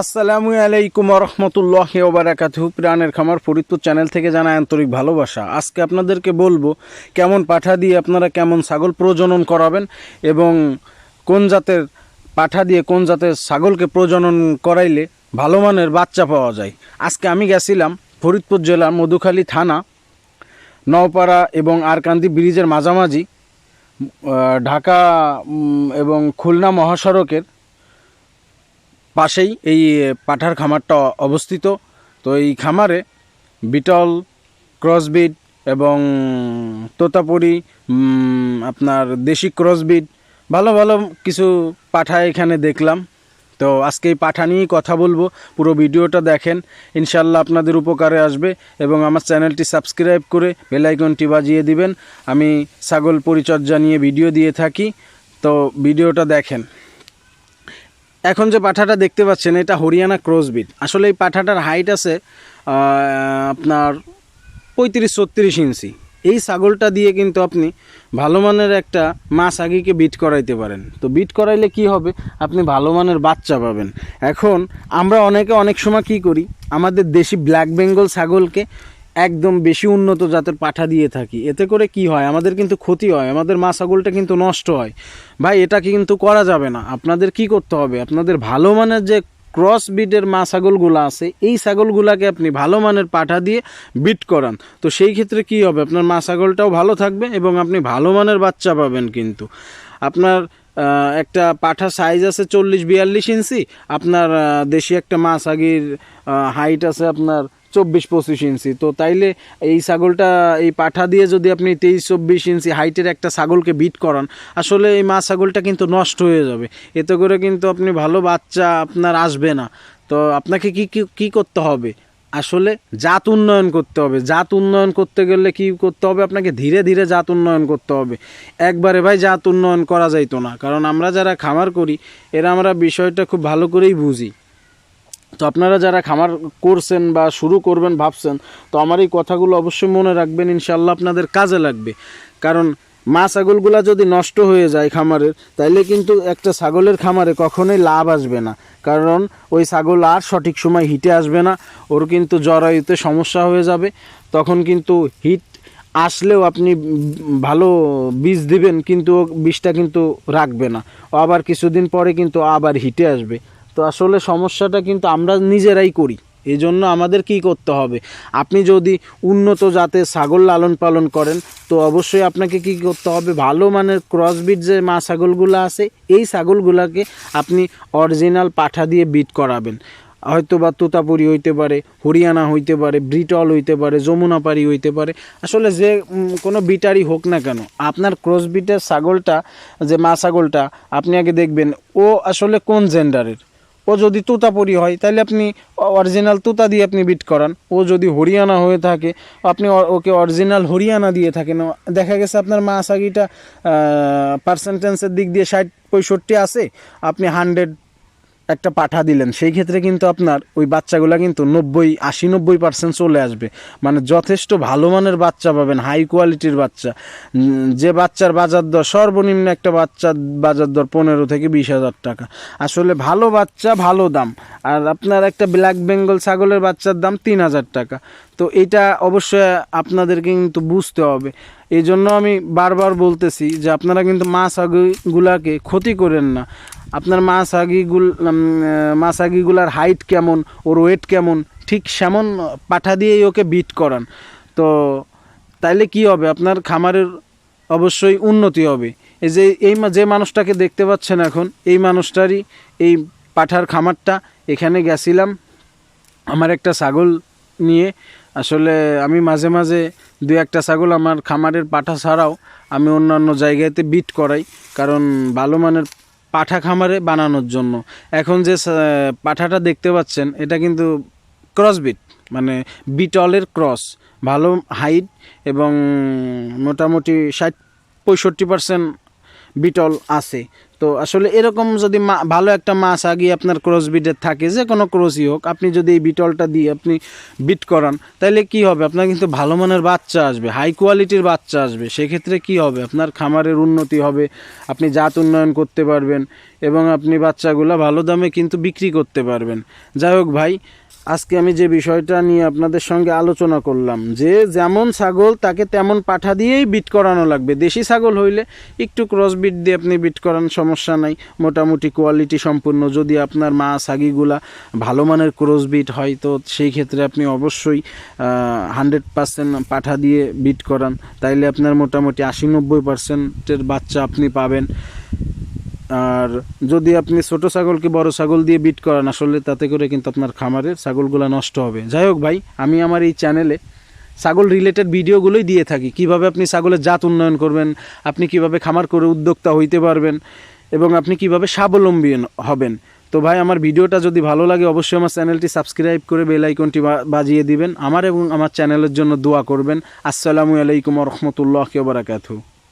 আসসালামু আলাইকুম রহমতুল্লাহ ওবারাকাতু প্রাণের খামার ফরিদপুর চ্যানেল থেকে জানায় আন্তরিক ভালোবাসা। আজকে আপনাদেরকে বলব কেমন পাঠা দিয়ে আপনারা কেমন ছাগল প্রজনন করাবেন এবং কোন জাতের পাঠা দিয়ে কোন জাতের ছাগলকে প্রজনন করাইলে ভালো মানের বাচ্চা পাওয়া যায়। আজকে আমি গেছিলাম ফরিদপুর জেলার মধুখালী থানা, নওপাড়া এবং আরকান্দি ব্রিজের মাঝামাঝি ঢাকা এবং খুলনা মহাসড়কের পাশেই এই পাঠার খামারটা অবস্থিত। তো এই খামারে বিটল, ক্রসবিট এবং তোতাপুরি আপনার দেশি ক্রসবিট, ভালো ভালো কিছু পাঠা এখানে দেখলাম। তো আজকে এই পাঠা নিয়েই কথা বলব। পুরো ভিডিওটা দেখেন। ইনশাল্লাহ আপনাদের উপকারে আসবে এবং আমার চ্যানেলটি সাবস্ক্রাইব করে বেলাইকনটি বাজিয়ে দিবেন। আমি ছাগল পরিচর্যা নিয়ে ভিডিও দিয়ে থাকি। তো ভিডিওটা দেখেন। এখন যে পাঠাটা দেখতে পাচ্ছেন, এটা হরিয়ানা ক্রসবিট আসলে এই পাঠাটার হাইট আছে আপনার পঁয়ত্রিশ ছত্রিশ ইঞ্চি। এই ছাগলটা দিয়ে কিন্তু আপনি ভালো মানের একটা মাছ আগিকে বিট করাইতে পারেন। তো বিট করাইলে কি হবে? আপনি ভালো মানের বাচ্চা পাবেন। এখন আমরা অনেকে অনেক সময় কি করি? আমাদের দেশি ব্ল্যাক বেঙ্গল ছাগলকে একদম বেশি উন্নত জাতের পাঠা দিয়ে থাকি। এতে করে কি হয়? আমাদের কিন্তু ক্ষতি হয়। আমাদের মা ছাগলটা কিন্তু নষ্ট হয়। ভাই, এটা কিন্তু করা যাবে না। আপনাদের কি করতে হবে? আপনাদের ভালো মানের যে ক্রস বিটের মা ছাগলগুলো আছে, এই ছাগলগুলাকে আপনি ভালো মানের পাঠা দিয়ে বিট করান। তো সেই ক্ষেত্রে কি হবে? আপনার মা ছাগলটাও ভালো থাকবে এবং আপনি ভালো মানের বাচ্চা পাবেন কিন্তু। আপনার একটা পাঠা সাইজ আছে চল্লিশ বিয়াল্লিশ ইঞ্চি। আপনার দেশি একটা মা ছাগির হাইট আছে আপনার চব্বিশ পঁচিশ ইঞ্চি। তো তাইলে এই ছাগলটা, এই পাঠা দিয়ে যদি আপনি তেইশ চব্বিশ ইঞ্চি হাইটের একটা ছাগলকে বিট করান, আসলে এই মা ছাগলটা কিন্তু নষ্ট হয়ে যাবে। এতে করে কিন্তু আপনি ভালো বাচ্চা আপনার আসবে না। তো আপনাকে কি, কি- কি করতে হবে? আসলে জাত উন্নয়ন করতে হবে। জাত উন্নয়ন করতে গেলে কি করতে হবে? আপনাকে ধীরে ধীরে জাত উন্নয়ন করতে হবে। একবারে ভাই জাত উন্নয়ন করা যাইতো না। কারণ আমরা যারা খামার করি, এরা আমরা বিষয়টা খুব ভালো করেই বুঝি। তো আপনারা যারা খামার করছেন বা শুরু করবেন ভাবছেন, তো আমার এই কথাগুলো অবশ্যই মনে রাখবেন ইনশাল্লাহ আপনাদের কাজে লাগবে। কারণ মা ছাগলগুলা যদি নষ্ট হয়ে যায় খামারের, তাইলে কিন্তু একটা ছাগলের খামারে কখনোই লাভ আসবে না। কারণ ওই ছাগল আর সঠিক সময় হিটে আসবে না, ওর কিন্তু জরায়ুতে সমস্যা হয়ে যাবে। তখন কিন্তু হিট আসলেও আপনি ভালো বীজ দিবেন, কিন্তু বীজটা কিন্তু রাখবে না। আবার কিছুদিন পরে কিন্তু আবার হিটে আসবে। তো আসলে সমস্যাটা কিন্তু আমরা নিজেরাই করি। এই জন্য আমাদের কি করতে হবে? আপনি যদি উন্নত জাতের ছাগল লালন পালন করেন, তো অবশ্যই আপনাকে কি করতে হবে? ভালো মানের ক্রসবিট যে মা ছাগলগুলো আছে, এই ছাগলগুলোকে আপনি অরিজিনাল পাঠা দিয়ে বিট করাবেন। হয়তো বা তোতাপুরি হইতে পারে, হরিয়ানা হইতে পারে, ব্রিটল হইতে পারে, যমুনাপাড়ি হইতে পারে। আসলে যে কোনো বিটারই হোক না কেন, আপনার ক্রস বিটের ছাগলটা, যে মা ছাগলটা, আপনি আগে দেখবেন, ও আসলে কোন জেন্ডারের ও যদি তোতাপুরি হয় তাহলে আপনি অরিজিনাল তোতা দিয়ে আপনি বিট করান। ও যদি হরিয়ানা হয়ে থাকে, আপনি ওকে অরিজিনাল হরিয়ানা দিয়ে থাকেন। দেখা গেছে আপনার মা সাগিটা পার্সেন্টেন্সের দিক দিয়ে ষাট, পঁয়ষট্টি আছে, আপনি হান্ড্রেড একটা পাঠা দিলেন। সেই ক্ষেত্রে কিন্তু আপনার ওই বাচ্চাগুলো কিন্তু নব্বই, আশি, নব্বই পার্সেন্ট চলে আসবে। মানে যথেষ্ট ভালো মানের বাচ্চা পাবেন হাই কোয়ালিটির বাচ্চা। যে বাচ্চার বাজার দর সর্বনিম্ন একটা বাচ্চার বাজার দর পনেরো থেকে বিশ হাজার টাকা। আসলে ভালো বাচ্চা, ভালো দাম। আর আপনার একটা ব্ল্যাক বেঙ্গল ছাগলের বাচ্চার দাম তিন হাজার টাকা। তো এটা অবশ্যই আপনাদেরকে কিন্তু বুঝতে হবে। এই জন্য আমি বারবার বলতেছি যে আপনারা কিন্তু মাছ আগুগুলাকে ক্ষতি করেন না। আপনার মাছ আগিগুল মাছ আগিগুলার হাইট কেমন, ওর ওয়েট কেমন, ঠিক সেমন পাঠা দিয়েই ওকে বিট করান। তো তাইলে কি হবে? আপনার খামারের অবশ্যই উন্নতি হবে। এই যে এই যে মানুষটাকে দেখতে পাচ্ছেন এখন, এই মানুষটারই এই পাঠার খামারটা। এখানে গেছিলাম, আমার একটা ছাগল নিয়ে আসলে আমি মাঝে মাঝে দু একটা ছাগল আমার খামারের পাঠা ছাড়াও আমি অন্যান্য জায়গাতে বিট করাই। কারণ ভালো মানের পাঠা খামারে বানানোর জন্য। এখন যে পাঠাটা দেখতে পাচ্ছেন, এটা কিন্তু ক্রস বিট মানে বিটলের ক্রস ভালো হাইট এবং মোটামুটি ষাট, পঁয়ষট্টি পার্সেন্ট বিটল আছে। তো আসলে এরকম যদি মা- ভালো একটা মাছ আগে আপনার ক্রস বিটের থাকে, যে কোনো ক্রসই হোক, আপনি যদি এই বিটলটা দিয়ে আপনি বিট করান তাহলে কি হবে? আপনার কিন্তু ভালো মানের বাচ্চা আসবে হাই কোয়ালিটির বাচ্চা আসবে। সেক্ষেত্রে কি হবে? আপনার খামারের উন্নতি হবে, আপনি জাত উন্নয়ন করতে পারবেন, এবং আপনি বাচ্চাগুলো ভালো দামে কিন্তু বিক্রি করতে পারবেন। যাই হোক ভাই, আজকে আমি যে বিষয়টা নিয়ে আপনাদের সঙ্গে আলোচনা করলাম, যে যেমন ছাগল তাকে তেমন পাঠা দিয়েই বিট করানো লাগবে। দেশি ছাগল হইলে একটু ক্রস বিট দিয়ে আপনি বিট করান সমস্যা নাই। মোটামুটি কোয়ালিটি সম্পূর্ণ। যদি আপনার মা ছাগিগুলা ভালো মানের ক্রস বিট হয়, তো সেই ক্ষেত্রে আপনি অবশ্যই হান্ড্রেড পার্সেন্ট পাঠা দিয়ে বিট করান। তাইলে আপনার মোটামুটি আশি নব্বই পার্সেন্টের বাচ্চা আপনি পাবেন। আর যদি আপনি ছোট ছাগলকে বড় ছাগল দিয়ে বিট করান, আসলে তাতে করে কিন্তু আপনার খামারের ছাগলগুলো নষ্ট হবে। যাই হোক ভাই, আমি আমার এই চ্যানেলে ছাগল রিলেটেড ভিডিওগুলোই দিয়ে থাকি। কীভাবে আপনি ছাগলের জাত উন্নয়ন করবেন, আপনি কীভাবে খামার করে উদ্যোক্তা হইতে পারবেন এবং আপনি কীভাবে স্বাবলম্বী হবেন। তো ভাই, আমার ভিডিওটা যদি ভালো লাগে, অবশ্যই আমার চ্যানেলটি সাবস্ক্রাইব করে বেল আইকনটি বাজিয়ে দিবেন। আমার এবং আমার চ্যানেলের জন্য দোয়া করবেন। আসসালামু আলাইকুম রহমতুল্লাহ বারাকাতু